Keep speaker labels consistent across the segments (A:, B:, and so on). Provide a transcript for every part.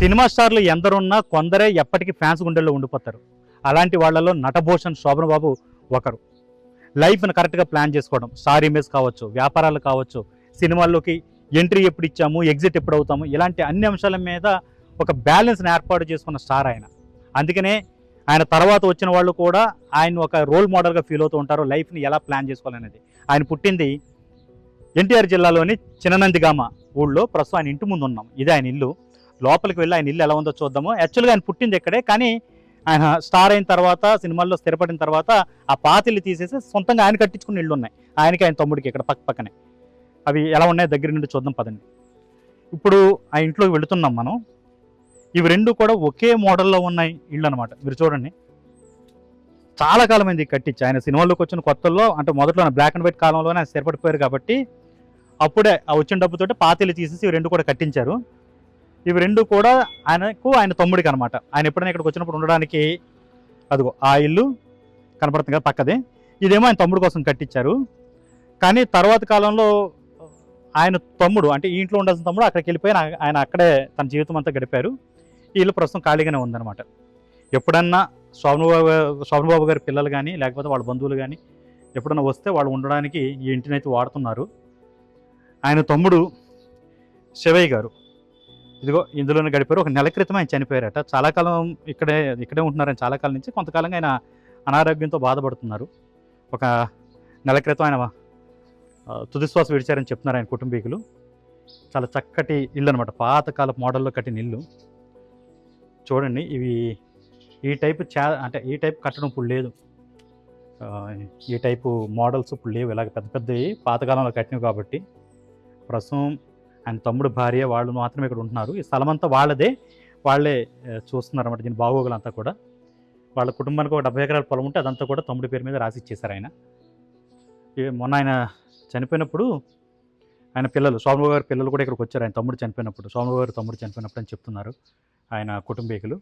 A: Cinema స్టార్లు ఎందరున్నా కొందరే ఎప్పటికీ ఫ్యాన్స్ గుండెల్లో ఉండిపోతారు. అలాంటి వాళ్ళలో నటభూషణ్ శోభన్ బాబు ఒకరు. లైఫ్ని కరెక్ట్గా ప్లాన్ చేసుకోవడం స్టార్ ఇమేజ్ కావచ్చు వ్యాపారాలు కావచ్చు సినిమాల్లోకి ఎంట్రీ ఎప్పుడు ఇచ్చాము ఎగ్జిట్ ఎప్పుడు అవుతాము ఇలాంటి అన్ని అంశాల మీద ఒక బ్యాలెన్స్ని ఏర్పాటు చేసుకున్న స్టార్ ఆయన. అందుకనే ఆయన తర్వాత వచ్చిన వాళ్ళు కూడా ఆయన ఒక రోల్ మోడల్గా ఫీల్ అవుతూ ఉంటారు లైఫ్ని ఎలా ప్లాన్ చేసుకోవాలనేది. ఆయన పుట్టింది ఎన్టీఆర్ జిల్లాలోని చిన్ననందిగామ ఊళ్ళో ప్రస్తుతం ఆయన ఇంటి ముందు ఉన్నాం ఇదే ఆయన ఇల్లు. లోపలికి వెళ్ళి ఆయన ఇల్లు ఎలా ఉందో చూద్దాము. యాక్చువల్గా ఆయన పుట్టింది ఇక్కడే కానీ ఆయన స్టార్ అయిన తర్వాత సినిమాల్లో స్థిరపడిన తర్వాత ఆ పాత ఇల్లు తీసేసి సొంతంగా ఆయన కట్టించుకున్న ఇల్లు ఉన్నాయి. ఆయనకి ఆయన తమ్ముడికి ఇక్కడ పక్క పక్కనే. అవి ఎలా ఉన్నాయో దగ్గర నుండి చూద్దాం పదండి. ఇప్పుడు ఆ ఇంట్లోకి వెళుతున్నాం మనం. ఇవి రెండు కూడా ఒకే మోడల్లో ఉన్నాయి ఇళ్ళు అనమాట మీరు చూడండి. చాలా కాలం అయింది ఇది కట్టించి. ఆయన సినిమాల్లోకి వచ్చిన కొత్తల్లో అంటే మొదట్లో బ్లాక్ అండ్ వైట్ కాలంలోనే ఆయన స్థిరపడిపోయారు కాబట్టి అప్పుడే ఆ వచ్చిన డబ్బుతోటి పాతీలు తీసేసి ఇవి రెండు కూడా కట్టించారు. ఇవి రెండు కూడా ఆయనకు ఆయన తమ్ముడికి అనమాట ఆయన ఎప్పుడైనా ఇక్కడికి వచ్చినప్పుడు ఉండడానికి అదిగో ఆ ఇల్లు కనపడుతుంది కదా పక్కదే. ఇదేమో ఆయన తమ్ముడు కోసం కట్టించారు. కానీ తర్వాత కాలంలో ఆయన తమ్ముడు అంటే ఈ ఇంట్లో ఉండాల్సిన తమ్ముడు అక్కడికి వెళ్ళిపోయి ఆయన- అక్కడే తన జీవితం అంతా గడిపారు. ఈ ఇల్లు ప్రస్తుతం ఖాళీగానే ఉందన్నమాట. ఎప్పుడన్నా స్వామిబాబు స్వామిబాబు గారి పిల్లలు కానీ లేకపోతే వాళ్ళ బంధువులు కానీ ఎప్పుడన్నా వస్తే వాళ్ళు ఉండడానికి ఈ ఇంటినైతే వాడుతున్నారు. ఆయన తమ్ముడు శివయ్య గారు. ఇదిగో ఇందులోనే గడిపారు. ఒక నెల క్రితం ఆయన చనిపోయారట. చాలా కాలం ఇక్కడే ఇక్కడే ఉంటున్నారు ఆయన చాలా కాలం నుంచి కొంతకాలంగా ఆయన అనారోగ్యంతో బాధపడుతున్నారు. ఒక నెల క్రితం ఆయన తుదిశ్వాస విడిచారని చెప్తున్నారు ఆయన కుటుంబీకులు. చాలా చక్కటి ఇల్లు అనమాట పాతకాల మోడల్లో కట్టిన ఇల్లు. చూడండి ఇవి ఈ టైపు చే అంటే ఈ టైప్ కట్టడం ఇప్పుడు లేదు. ఈ టైపు మోడల్స్ ఇప్పుడు లేవు. ఇలాగ పెద్ద పెద్దవి పాతకాలంలో కట్టినవి కాబట్టి ప్రస్తుతం ఆయన తమ్ముడు భార్య వాళ్ళు మాత్రమే ఇక్కడ ఉంటున్నారు. ఈ స్థలం అంతా వాళ్ళదే. వాళ్ళే చూస్తున్నారన్నమాట చూస్తున్నారు అనమాట దీని బాగోగులంతా కూడా. వాళ్ళ కుటుంబానికి ఒక డెబ్బై ఎకరాల పొలం ఉంటే అదంతా కూడా తమ్ముడి పేరు మీద రాసి ఇచ్చేశారు ఆయన మొన్న ఆయన చనిపోయినప్పుడు ఆయన పిల్లలు సోమబాబు గారి పిల్లలు కూడా ఇక్కడికి వచ్చారు. ఆయన తమ్ముడు చనిపోయినప్పుడు సోమబాబు గారు తమ్ముడు చనిపోయినప్పుడు అని చెప్తున్నారు ఆయన కుటుంబీకులు.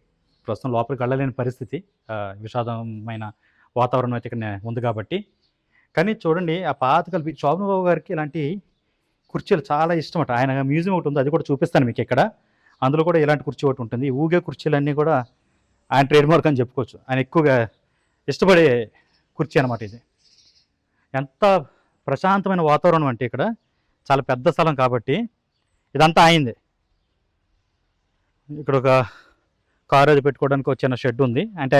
A: ప్రస్తుతం లోపలికి వెళ్ళలేని పరిస్థితి. విషాదమైన వాతావరణం అయితే ఇక్కడ ఉంది కాబట్టి. కానీ చూడండి ఆ పాత కలిపి గారికి ఇలాంటి కుర్చీలు చాలా ఇష్టం అట ఆయన మ్యూజియం ఒకటి ఉంది అది కూడా చూపిస్తాను మీకు ఇక్కడ. అందులో కూడా ఇలాంటి కుర్చీ ఒకటి ఉంటుంది. ఊగే కుర్చీలన్నీ కూడా ఆయన ట్రేడ్ మార్క్ అని చెప్పుకోవచ్చు. ఆయన ఎక్కువగా ఇష్టపడే కుర్చీ అనమాట ఇది. ఎంత ప్రశాంతమైన వాతావరణం అంటే ఇక్కడ. చాలా పెద్ద స్థలం కాబట్టి ఇదంతా అయింది ఇక్కడ ఒక కారు అది పెట్టుకోవడానికి ఒక చిన్న షెడ్ ఉంది. అంటే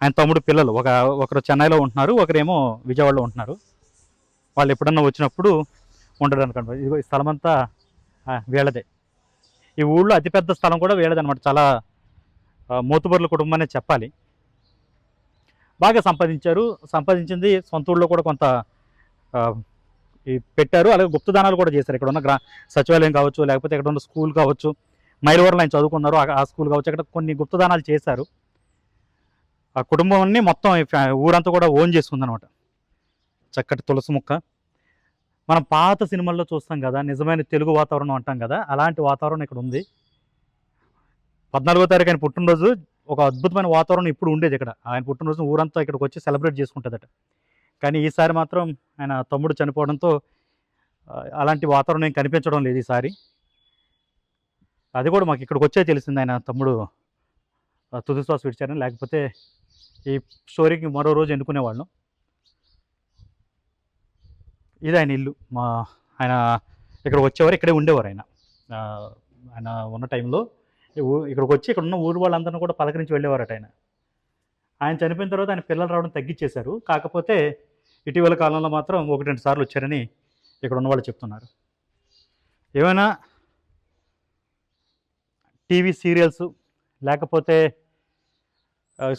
A: ఆయన తమ్ముడు పిల్లలు. ఒక ఒకరు చెన్నైలో ఉంటున్నారు ఒకరేమో విజయవాడలో ఉంటున్నారు. వాళ్ళు ఎప్పుడన్నా వచ్చినప్పుడు ఉండడానికి అనమాట ఇదిగో ఈ స్థలం అంతా వీళ్ళదే. ఈ ఊళ్ళో అతిపెద్ద స్థలం కూడా వీళ్ళదనమాట. చాలా ఆ, కుటుంబం అనే చెప్పాలి. బాగా సంపాదించారు. సంపాదించింది సొంత ఊళ్ళో కూడా కొంత ఈ పెట్టారు. అలాగే గుప్తదానాలు కూడా చేశారు. ఇక్కడ ఉన్న గ్రా సచివాలయం కావచ్చు లేకపోతే ఇక్కడ ఉన్న స్కూల్ కావచ్చు. మైలవరం ఆయన చదువుకున్నారు. ఆ- స్కూల్ కావచ్చు. అక్కడ కొన్ని గుప్తదానాలు చేశారు. ఆ కుటుంబాన్ని మొత్తం ఊరంతా కూడా ఓన్ చేసుకుందనమాట. చక్కటి తులసి మొక్క. మనం పాత సినిమాల్లో చూస్తాం కదా నిజమైన తెలుగు వాతావరణం అంటాం కదా అలాంటి వాతావరణం ఇక్కడ ఉంది. పద్నాలుగో తారీఖు ఆయన పుట్టినరోజు ఒక అద్భుతమైన వాతావరణం ఇప్పుడు ఉండేది ఇక్కడ. ఆయన పుట్టినరోజు ఊరంతా ఇక్కడికి వచ్చి సెలబ్రేట్ చేసుకుంటుందట. కానీ ఈసారి మాత్రం ఆయన తమ్ముడు చనిపోవడంతో అలాంటి వాతావరణం ఏం కనిపించడం లేదు ఈసారి. అది కూడా మాకు ఇక్కడికి వచ్చే తెలిసింది ఆయన తమ్ముడు ఆ, తుది శ్వాస విడిచారని. లేకపోతే ఈ స్టోరీకి మరో రోజు ఎన్నుకునేవాళ్ళం. ఇది ఆయన ఇల్లు. మా ఆయన ఇక్కడ వచ్చేవారు ఇక్కడే ఉండేవారు ఆయన. ఆయన ఉన్న టైంలో ఇక్కడికి వచ్చి ఇక్కడ ఉన్న ఊరు వాళ్ళందరినీ కూడా పలకరించి వెళ్ళేవారట ఆయన. ఆయన చనిపోయిన తర్వాత ఆయన పిల్లలు రావడం తగ్గించేశారు. కాకపోతే ఇటీవల కాలంలో మాత్రం ఒకటి రెండు సార్లు వచ్చారని ఇక్కడ ఉన్న వాళ్ళు చెప్తున్నారు. ఏమైనా టీవీ సీరియల్స్ లేకపోతే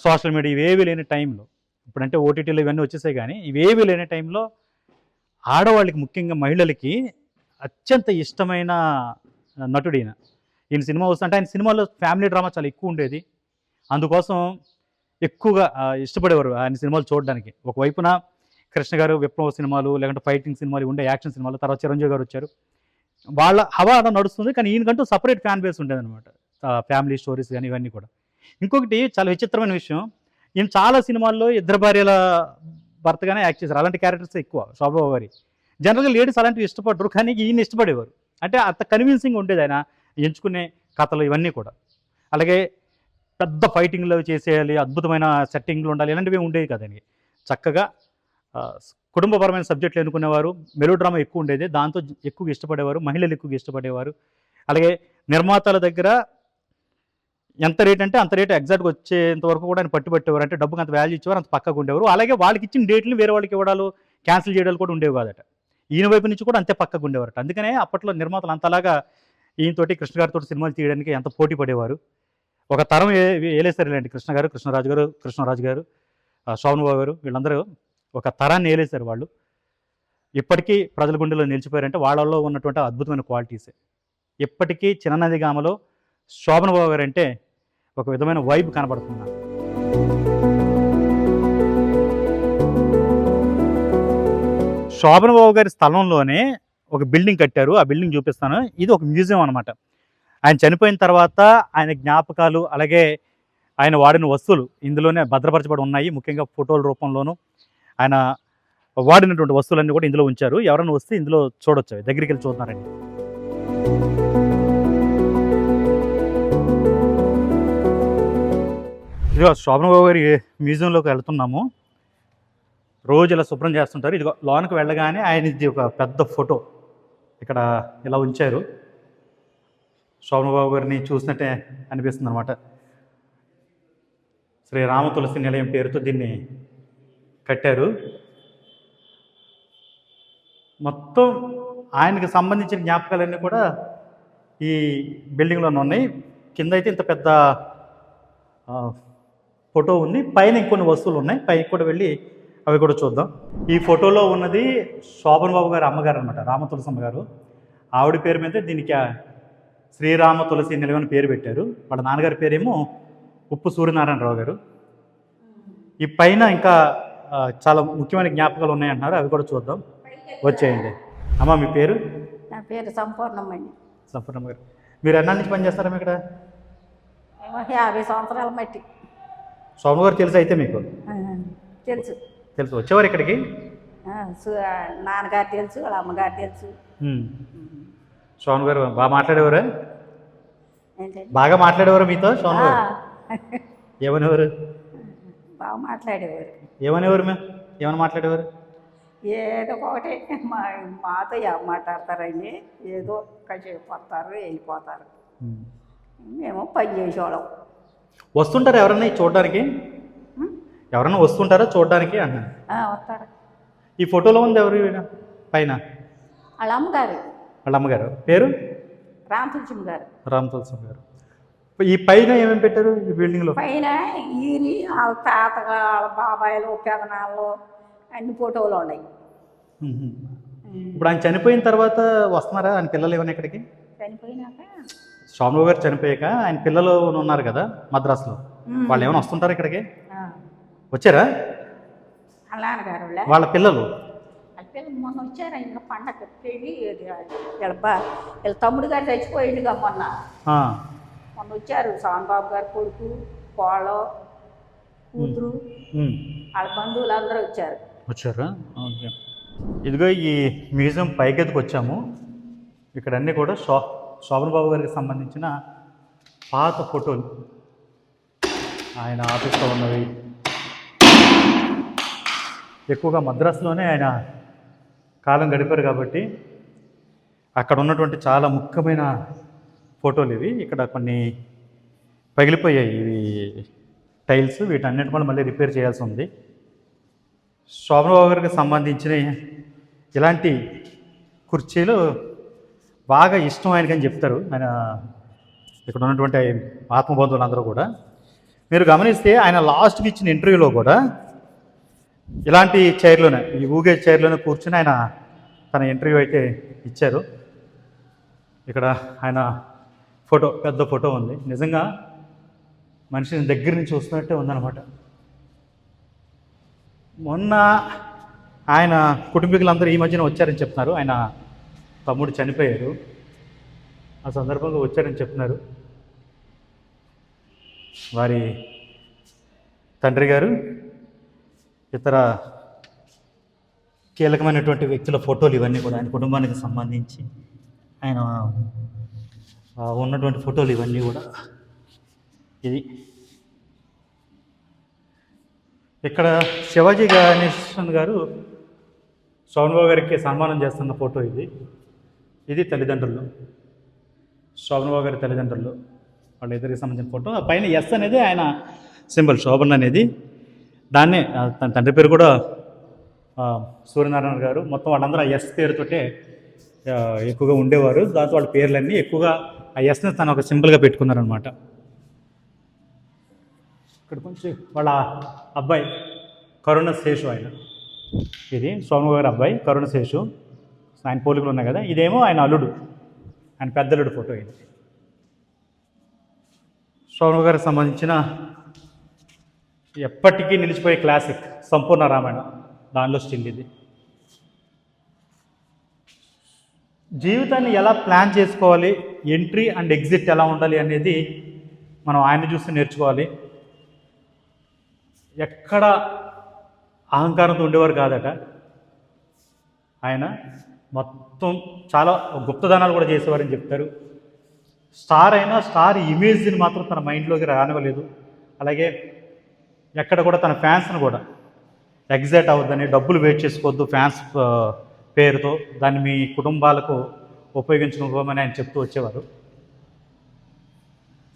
A: సోషల్ మీడియా ఇవేవి లేని టైంలో ఇప్పుడంటే ఓటీటీలు ఇవన్నీ వచ్చేసాయి కానీ ఇవేవి లేని టైంలో ఆడవాళ్ళకి ముఖ్యంగా మహిళలకి అత్యంత ఇష్టమైన నటుడు ఈయన ఈయన సినిమా వస్తుంటే ఆయన సినిమాలో ఫ్యామిలీ డ్రామా చాలా ఎక్కువ ఉండేది. అందుకోసం ఎక్కువగా ఇష్టపడేవారు ఆయన సినిమాలు చూడడానికి. ఒకవైపున కృష్ణ గారు విప్లవ సినిమాలు లేకుంటే ఫైటింగ్ సినిమాలు ఉండే యాక్షన్ సినిమాలు తర్వాత చిరంజీవి గారు వచ్చారు. వాళ్ళ హవా అలా నడుస్తుంది కానీ ఈయనకంటూ సపరేట్ ఫ్యాన్ బేస్ ఉండేది అనమాట ఫ్యామిలీ స్టోరీస్ కానీ ఇవన్నీ కూడా. ఇంకొకటి చాలా విచిత్రమైన విషయం ఈయన చాలా సినిమాల్లో ఇద్దరు భార్యల భర్తగానే యాక్ట్ చేశారు. అలాంటి క్యారెక్టర్స్ ఎక్కువ శోభబాబు గారి జనరల్గా లేడీస్ అలాంటివి ఇష్టపడరు కానీ ఈయన ఇష్టపడేవారు. అంటే అంత కన్విన్సింగ్ ఉండేది ఆయన. ఎంచుకునే కథలు ఇవన్నీ కూడా. అలాగే పెద్ద ఫైటింగ్లు చేసేయాలి అద్భుతమైన సెట్టింగ్లు ఉండాలి ఇలాంటివి ఉండేవి కదండి చక్కగా కుటుంబపరమైన సబ్జెక్టులు ఎన్నుకునేవారు. మెలో డ్రామా ఎక్కువ ఉండేది. దాంతో ఎక్కువగా ఇష్టపడేవారు. మహిళలు ఎక్కువగా ఇష్టపడేవారు. అలాగే నిర్మాతల దగ్గర ఎంత రేట్ అంటే అంత రేట్ ఎగ్జాక్ట్గా వచ్చేంత వరకు కూడా ఆయన పట్టుబట్టేవారు. అంటే డబ్బుకి అంత వాల్యూ ఇచ్చేవారు అంత పక్కగా ఉండేవారు. అలాగే వాళ్ళకి ఇచ్చిన డేట్లు వేరే వాళ్ళకి ఇవ్వడాలు క్యాన్సిల్ చేయడాలు కూడా ఉండేవి కాదట. ఈయన వైపు నుంచి కూడా అంతే పక్కగా ఉండేవారట. అందుకనే అప్పట్లో నిర్మాతలు అంతలాగా ఈయనతోటి కృష్ణ గారితో సినిమాలు తీయడానికి ఎంత పోటీ పడేవారు. ఒక తరం ఏ- ఏలేసారులేండి కృష్ణ గారు కృష్ణరాజు గారు కృష్ణరాజు గారు ఆ, శోభన్ బాబు గారు వీళ్ళందరూ ఒక తరాన్ని ఏలేశారు వాళ్ళు. ఇప్పటికీ ప్రజల గుండెలో నిలిచిపోయారంటే వాళ్ళలో ఉన్నటువంటి అద్భుతమైన క్వాలిటీసే ఇప్పటికీ చిన్ననది గామలో శోభన్ బాబు గారు అంటే ఒక విధమైన వైబ్ కనబడుతుంది? నాకు. బాబు గారి స్థలంలోనే ఒక బిల్డింగ్ కట్టారు. ఆ బిల్డింగ్ చూపిస్తాను. ఇది ఒక మ్యూజియం అనమాట ఆయన చనిపోయిన తర్వాత ఆయన జ్ఞాపకాలు అలాగే ఆయన వాడిన వస్తువులు ఇందులోనే భద్రపరచబడి ఉన్నాయి. ముఖ్యంగా ఫోటోల రూపంలోనూ ఆయన వాడినటువంటి వస్తువులన్నీ కూడా ఇందులో ఉంచారు. ఎవరైనా వస్తే ఇందులో చూడొచ్చు. దగ్గరికి వెళ్ళి చూస్తున్నారండి. ఇదిగో శోభన బాబు గారి మ్యూజియంలోకి వెళ్తున్నాము. రోజు ఇలా శుభ్రం చేస్తుంటారు. ఇదిగో లోనికి వెళ్ళగానే ఆయన ఇది ఒక పెద్ద ఫోటో ఇక్కడ ఇలా ఉంచారు. శోభన బాబు గారిని చూసినట్టే అనిపిస్తుంది అనమాట శ్రీ రామ తులసి నిలయం పేరుతో దీన్ని కట్టారు. మొత్తం ఆయనకి సంబంధించిన జ్ఞాపకాలన్నీ కూడా ఈ బిల్డింగ్లోనే ఉన్నాయి. కింద అయితే ఇంత పెద్ద ఫోటో ఉంది. పైన ఇంకొన్ని వస్తువులు ఉన్నాయి. పైకి కూడా వెళ్ళి అవి కూడా చూద్దాం. ఈ ఫోటోలో ఉన్నది శోభన్ బాబు గారి అమ్మగారు అనమాట రామ తులసి అమ్మగారు ఆవిడ పేరు మీద దీనికి శ్రీరామ తులసి నిలయం అని పేరు పెట్టారు. వాళ్ళ నాన్నగారి పేరేమో ఉప్పు సూర్యనారాయణరావు గారు. ఈ పైన ఇంకా చాలా ముఖ్యమైన జ్ఞాపకాలు ఉన్నాయంటున్నారు. అవి కూడా చూద్దాం. వచ్చేయండి. అమ్మ మీ పేరు?
B: నా పేరు సంపూర్ణమండి
A: సంపూర్ణ గారు. మీరు ఎన్నాళ్ళ నుంచి పనిచేస్తారమ్మ ఇక్కడ?
B: యాభై సంవత్సరాల మట్టి.
A: శోభన్ గారు తెలుసు అయితే మీకు?
B: తెలుసు.
A: తెలుసు. వచ్చేవారు ఇక్కడికి?
B: నాన్నగారు తెలుసు వాళ్ళ అమ్మగారు తెలుసు.
A: శోభన్ గారు బాగా మాట్లాడేవారా? బాగా మాట్లాడేవారు మీతో
B: ఆ,
A: గారు? ఏమనేవారు?
B: బాగా మాట్లాడేవారు.
A: ఏమనేవారు మేము ఏమైనా మాట్లాడేవారు?
B: ఏదో ఒకటి మా మాతో మాట్లాడతారండి? ఏదో కాసేపు వస్తారు వెళ్ళిపోతారు. మేము పని చేసేవాళ్ళం.
A: వస్తుంటారా ఎవరన్నా చూడడానికి? ఎవరన్నా వస్తుంటారా చూడడానికి అంటున్నాను
B: ఆ, వస్తారు.
A: ఈ ఫోటోలో ఉంది ఎవరు? పైన?
B: వాళ్ళ అమ్మగారు.
A: వాళ్ళ అమ్మగారు. పేరు?
B: రామతులసింహ గారు.
A: రామ్ తులసి గారు. ఈ పైన ఏమేమి పెట్టారు ఈ బిల్డింగ్లో?
B: పైన ఈరి వాళ్ళ తాతగా వాళ్ళ బాబాయిలు పెదనాళ్ళు అన్ని ఫోటోలు ఉన్నాయి.
A: ఇప్పుడు ఆయన చనిపోయిన తర్వాత వస్తున్నారా? ఆయన పిల్లలు ఏమైనా ఇక్కడికి?
B: చనిపోయినాక
A: స్వామి గారు చనిపోయాక ఆయన పిల్లలు ఉన్నారు కదా మద్రాసులో. వాళ్ళు ఏమైనా వస్తుంటారా ఇక్కడికి? వచ్చారా?
B: వాళ్ళ.
A: పిల్లలు.
B: మొన్న వచ్చారు? ఇంకా పండగ పెళ్ళి వీళ్ళ తమ్ముడు గారు చచ్చిపోయిండుగా మొన్న. మొన్న వచ్చారు బాబు గారు కొడుకు కోళ్ళ కూతురు. వాళ్ళ బంధువులు అందరూ వచ్చారు.
A: వచ్చారా? ఓకే. ఇదిగో ఈ మ్యూజియం పైకెత్తుకు వచ్చాము ఇక్కడ అన్నీ కూడా శో శోభన్ బాబు గారికి సంబంధించిన పాత ఫోటోలు ఆయన ఆఫీస్లో ఉన్నవి. ఎక్కువగా మద్రాసులోనే ఆయన కాలం గడిపారు కాబట్టి అక్కడ ఉన్నటువంటి చాలా ముఖ్యమైన ఫోటోలు ఇవి. ఇక్కడ కొన్ని పగిలిపోయాయి ఇవి టైల్స్. వీటన్నిటి కూడా మళ్ళీ రిపేర్ చేయాల్సి ఉంది. శోభనబాబు గారికి సంబంధించిన ఇలాంటి కుర్చీలు బాగా ఇష్టం ఆయనకని చెప్తారు. ఆయన ఇక్కడ ఉన్నటువంటి ఆత్మబంధువులందరూ కూడా. మీరు గమనిస్తే ఆయన లాస్ట్కి ఇచ్చిన ఇంటర్వ్యూలో కూడా ఇలాంటి చైర్లోనే ఈ ఊగే చైర్లోనే కూర్చుని ఆయన తన ఇంటర్వ్యూ అయితే ఇచ్చారు. ఇక్కడ ఆయన ఫోటో పెద్ద ఫోటో ఉంది. నిజంగా మనిషిని దగ్గర నుంచి చూస్తున్నట్టే ఉందన్నమాట. మొన్న ఆయన కుటుంబీకులందరూ ఈ మధ్యన వచ్చారని చెప్తున్నారు. ఆయన తమ్ముడు చనిపోయారు. ఆ సందర్భంగా వచ్చారని చెప్తున్నారు. వారి తండ్రి గారు ఇతర కీలకమైనటువంటి వ్యక్తుల ఫోటోలు ఇవన్నీ కూడా ఆయన కుటుంబానికి సంబంధించి ఆయన ఉన్నటువంటి ఫోటోలు ఇవన్నీ కూడా ఇది. ఇక్కడ శివాజీ గణేశన్ గారు శోభనబాబు గారికి సన్మానం చేస్తున్న ఫోటో ఇది. ఇది తల్లిదండ్రులు. శోభనబాబు గారి తల్లిదండ్రులు. వాళ్ళ ఇద్దరికి సంబంధించిన ఫోటో. ఆ పైన ఎస్ అనేది ఆయన సింబల్ శోభన్ అనేది. దాన్నే తన తండ్రి పేరు కూడా సూర్యనారాయణ గారు. మొత్తం వాళ్ళందరూ ఆ ఎస్ పేరుతోటే ఎక్కువగా ఉండేవారు. దాంతో వాళ్ళ పేర్లన్నీ ఎక్కువగా ఆ ఎస్ని తను ఒక సింబల్గా పెట్టుకున్నారనమాట ఇక్కడ కొంచెం వాళ్ళ అబ్బాయి కరుణ శేషు ఆయన. ఇది సోము గారి అబ్బాయి కరుణ శేషు ఆయన పోలికలు ఉన్నాయి కదా ఇదేమో ఆయన అల్లుడు. ఆయన పెద్దలుడు ఫోటో ఇది. శోభ గారికి సంబంధించిన ఎప్పటికీ నిలిచిపోయే క్లాసిక్ సంపూర్ణ రామాయణం. దానిలో స్టిల్ ఇది. జీవితాన్ని ఎలా ప్లాన్ చేసుకోవాలి? ఎంట్రీ అండ్ ఎగ్జిట్ ఎలా ఉండాలి అనేది మనం ఆయన చూసి నేర్చుకోవాలి. ఎక్కడ అహంకారంతో ఉండేవారు కాదట. ఆయన మొత్తం చాలా గుప్తదానాలు కూడా చేసేవారని చెప్తారు. స్టార్ అయినా స్టార్ ఇమేజ్ని మాత్రం తన మైండ్లోకి రానివ్వలేదు. అలాగే ఎక్కడ కూడా తన ఫ్యాన్స్ని కూడా ఎగ్జైట్ అవ్వద్దని డబ్బులు వెయిట్ చేసుకోవద్దు ఫ్యాన్స్ పేరుతో దాన్ని మీ కుటుంబాలకు ఉపయోగించుకోమని ఆయన చెప్తూ వచ్చేవారు.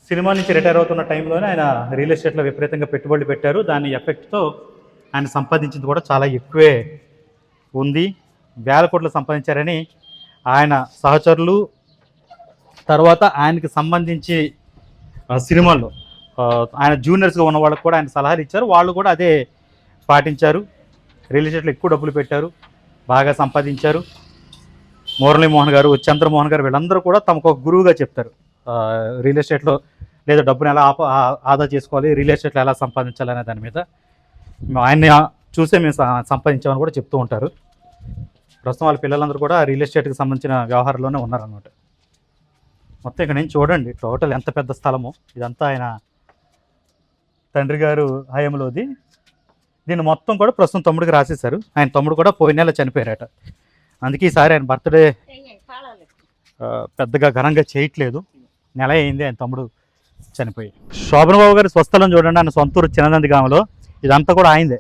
A: సినిమా నుంచి రిటైర్ అవుతున్న టైంలోనే ఆయన రియల్ ఎస్టేట్లో విపరీతంగా పెట్టుబడులు పెట్టారు. దాని ఎఫెక్ట్తో ఆయన సంపాదించింది కూడా చాలా ఎక్కువే ఉంది. వేల కోట్లు సంపాదించారని ఆయన సహచరులు తర్వాత ఆయనకి సంబంధించి సినిమాలు సినిమాల్లో ఆయన జూనియర్స్గా ఉన్న వాళ్ళకి కూడా ఆయన సలహాలు ఇచ్చారు. వాళ్ళు కూడా అదే పాటించారు. రియల్ ఎస్టేట్లో ఎక్కువ డబ్బులు పెట్టారు. బాగా సంపాదించారు. మురళీ మోహన్ గారు చంద్రమోహన్ గారు వీళ్ళందరూ కూడా తమకు ఒక గురువుగా చెప్తారు. రియల్ ఎస్టేట్లో లేదా డబ్బును ఎలా ఆప ఆదా చేసుకోవాలి రియల్ ఎస్టేట్లో ఎలా సంపాదించాలి అనే దాని మీద. ఆయన్ని చూసే మేము సంపాదించామని కూడా చెప్తూ ఉంటారు. ప్రస్తుతం వాళ్ళ పిల్లలందరూ కూడా రియల్ ఎస్టేట్కి సంబంధించిన వ్యవహారంలోనే ఉన్నారనమాట మొత్తం ఇక్కడ నుంచి చూడండి టోటల్ ఎంత పెద్ద స్థలము ఇదంతా ఆయన తండ్రి గారు హయాంలోది. దీన్ని మొత్తం కూడా ప్రస్తుతం తమ్ముడికి రాసేశారు. ఆయన తమ్ముడు కూడా పోయిన నెల చనిపోయారట. అందుకే ఈసారి ఆయన బర్త్డే పెద్దగా ఘనంగా చేయట్లేదు. నెల అయింది ఆయన తమ్ముడు చనిపోయి. శోభనబాబు గారి స్వస్థలం చూడండి ఆయన సొంతూరు చిన్నదంది గ్రామంలో. ఇదంతా కూడా ఆయనదే.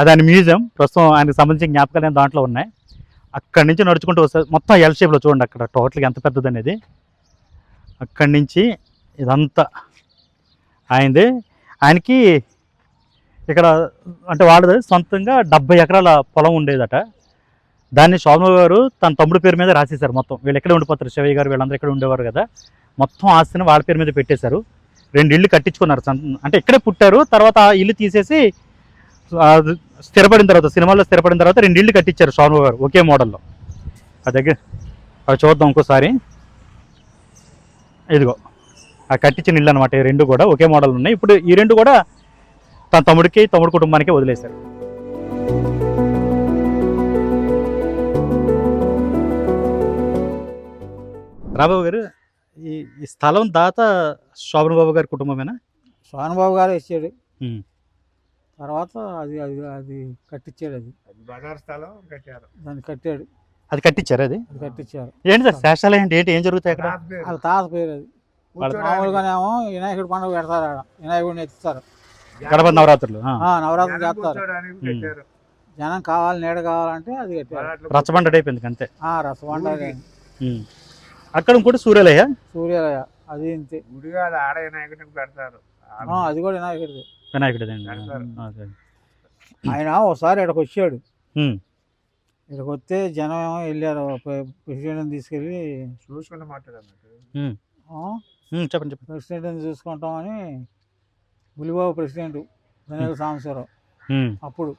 A: అది మ్యూజియం ప్రస్తుతం ఆయనకు సంబంధించిన జ్ఞాపకాలు దాంట్లో ఉన్నాయి. అక్కడి నుంచి నడుచుకుంటూ వస్తే మొత్తం ఎల్ షేప్లో చూడండి అక్కడ టోటల్గా ఎంత పెద్దది అనేది. అక్కడి నుంచి ఇదంతా ఆయనది ఆయనకి ఇక్కడ అంటే వాళ్ళది సొంతంగా డెబ్బై ఎకరాల పొలం ఉండేదట. దాన్ని శోభన గారు తన తమ్ముడు పేరు మీద రాసేశారు మొత్తం. వీళ్ళు ఎక్కడ ఉండిపోతారు? శివయ్య గారు వీళ్ళందరూ ఇక్కడ ఉండేవారు కదా. మొత్తం ఆస్తిని వాళ్ళ పేరు మీద పెట్టేశారు. రెండు ఇళ్ళు కట్టించుకున్నారు. అంటే ఇక్కడే పుట్టారు. తర్వాత ఆ ఇల్లు తీసేసి స్థిరపడిన తర్వాత సినిమాలో స్థిరపడిన తర్వాత రెండు ఇళ్ళు కట్టించారు శోభన గారు ఒకే మోడల్లో. ఆ దగ్గర అవి చూద్దాం ఇంకోసారి. ఇదిగో ఆ కట్టించిన ఇల్లు అనమాట ఈ రెండు కూడా ఒకే మోడల్ ఉన్నాయి. ఇప్పుడు ఈ రెండు కూడా తన తమ్ముడికి తమ్ముడు కుటుంబానికి వదిలేశారు. రాబాబు గారు ఈ స్థలం దాత శోభన బాబు గారి కుటుంబమేనా?
C: సోనబాబు గారు ఇచ్చాడు. తర్వాత అది అది అది కట్టించాడు అది.
D: అది బజార్ స్థలం కట్టారు.
C: దాన్ని కట్టాడు.
A: అది కట్టించారు అది?
C: అది కట్టించారు
A: ఏంటి సార్ ఏంటి? ఏంటి ఏం జరుగుతాయి అక్కడ.
C: వాళ్ళ తాత పేరు అది. మామూలుగానేమో వినాయకుడి పండుగ పెడతారు ఆడ. వినాయకుడిని ఎత్తుతారు.
A: గడప నవరాత్రులు
C: నవరాత్రులు
D: జనం
C: చేస్తారు. జనం కావాలి నీడ కావాలంటే అది కట్టారు.
A: రచ్చబండ అయిపోయింది అంతే. ఉమ్. అక్కడ ఇంకోటి సూర్యాలయ్య
C: సూర్యోదయ అది ఇంతే.
D: గుడిగా అది ఆడ వినాయకుడికి పెడతారు.
C: ఆ, అది కూడా వినాయకుడిది.
A: వినాయకుడి.
C: ఆయన ఒకసారి ఇక్కడికి వచ్చాడు. ఇక్కడికి వస్తే జనం ఏమో వెళ్ళారు ప్రెసిడెంట్ని తీసుకెళ్ళి
D: చూసుకుని మాట్లాడన్నట్టు
C: ఆ,
A: చెప్పండి చెప్పండి
C: ప్రెసిడెంట్ని చూసుకుంటామని బులిబాబు ప్రెసిడెంట్ వినాయక సాంబశివరావు. అప్పుడు.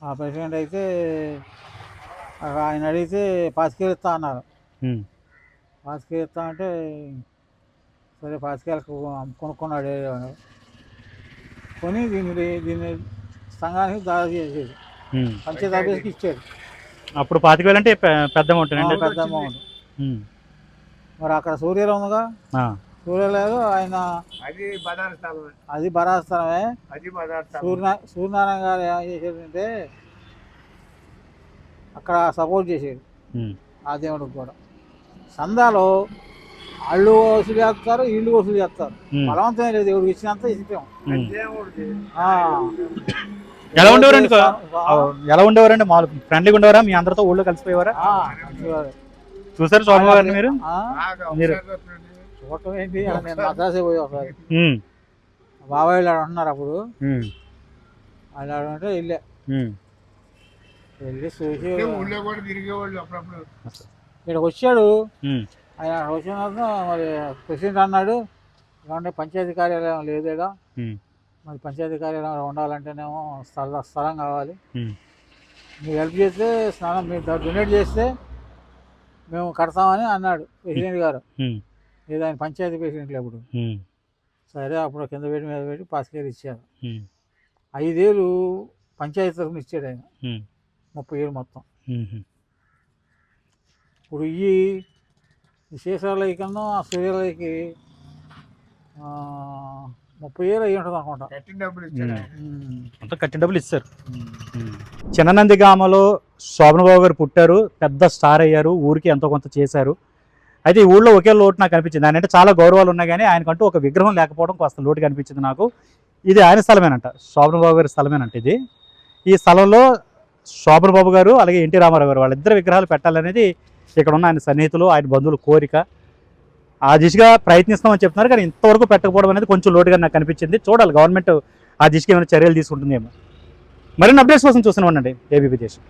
C: ఆ ప్రెసిడెంట్ అయితే ఆయన అడిగితే పాతికేలు ఇస్తా అన్నారు
A: ఉమ్.
C: పాతికేలు ఇస్తా అంటే సరే పాతికేలకు కొనుక్కున్నాడు. కొని దీన్ని దీన్ని సంఘానికి దారి చేసేది. పంచాయతీ ఆఫీస్కి ఇచ్చాడు
A: అప్పుడు పాతిక వేలు అంటే పెద్ద అమౌంట్
C: పెద్ద అమౌంట్ మరి అక్కడ సూర్యలో ఉందిగా? సూర్యలేదు ఆయన
D: అది బజార్ స్థలం
C: అది బరాస్థలమే
D: అది
C: సూర్యనారాయణ గారు ఏం చేశాడంటే అక్కడ సపోర్ట్ చేసేది. ఆ దేవుడికి కూడా. సందాలో వాళ్ళు వసూలు చేస్తారు వీళ్ళు వసూలు చేస్తారు.
A: ఉమ్,
C: బలవంతం లేదు ఎవరు ఇచ్చినంత. ఆ.
A: ఎలా ఉండేవారండి ఎలా ఉండేవారండి? మామూలు ఫ్రెండ్లీగా ఉండేవారా? మీ అందరితో ఊళ్ళో కలిసిపోయేవారా. చూసారు గారిని మీరు?
C: ఆ,
D: బాగా
A: మీరు-
D: ఒకసారి వస్తున్నాడు.
C: చూడటం ఏంటి? అలా నేను మద్రాసే పోయి ఒకసారి.
A: ఉమ్,
C: బాబాయ్ వాళ్ళు ఆడ ఉంటున్నారు అప్పుడు. వాళ్ళు ఆడ ఉంటే వెళ్ళే. చూసి
D: అంటే ఊళ్ళో కూడా తిరిగేవాళ్ళు అప్పుడప్పుడు.
C: ఇక్కడికి వచ్చాడు. ఆయన అక్కడ వచ్చిన తర్వాత మరి ప్రెసిడెంట్ అన్నాడు ఏమంటే పంచాయతీ కార్యాలయం లేదు.
A: ఉమ్,
C: మరి పంచాయతీ కార్యాలయం ఉండాలంటేనేమో స్థల స్థలం కావాలి. మీరు హెల్ప్ చేస్తే స్నానం మీరు డొనేట్ చేస్తే మేము కడతామని అన్నాడు ప్రెసిడెంట్ గారు. ఏదో ఆయన పంచాయతీ ప్రెసిడెంట్లు అప్పుడు సరే అప్పుడు కింద పెట్టి మీద పెట్టి పాస్కేర్ ఇచ్చారు. ఐదేళ్ళు పంచాయతీ తరఫున ఇచ్చాడు ఆయన. ముప్పై ఏళ్ళు మొత్తం. ఇప్పుడు ఈ శేషాలయ కన్నా ఆ సూర్యాలయకి ముప్పై ఏళ్ళు అయ్యి ఉంటుంది అనుకుంటా
D: కట్టిన డబ్బులు.
A: అంతా కట్టిన డబ్బులు ఇస్తారు
C: ఉమ్.
A: చిన్ననంది గ్రామంలో శోభనబాబు గారు పుట్టారు పెద్ద స్టార్ అయ్యారు ఊరికి ఎంతో కొంత చేశారు. అయితే ఈ ఊళ్ళో ఒకే లోటు నాకు అనిపించింది. ఆయన అంటే చాలా గౌరవాలు ఉన్నాయి కానీ ఆయనకంటూ ఒక విగ్రహం లేకపోవడం కాస్త లోటుగా అనిపించింది నాకు. ఇది ఆయన స్థలమేనంట శోభనబాబు గారి స్థలమేనంట ఇది. ఈ స్థలంలో శోభనబాబు గారు అలాగే ఎన్టీ రామారావు గారు వాళ్ళిద్దరు విగ్రహాలు పెట్టాలనేది ఇక్కడ ఉన్న ఆయన సన్నిహితులు ఆయన బంధువుల కోరిక. ఆ దిశగా ప్రయత్నిస్తామని చెప్తున్నారు కానీ ఇంతవరకు పెట్టకపోవడం అనేది కొంచెం లోటుగా నాకు అనిపించింది. చూడాలి గవర్నమెంట్ ఆ దిశగా ఏమైనా చర్యలు తీసుకుంటుందేమో. మరిన్ని అప్డేట్స్ కోసం చూస్తున్నామండి ఏబీపీ దేశం.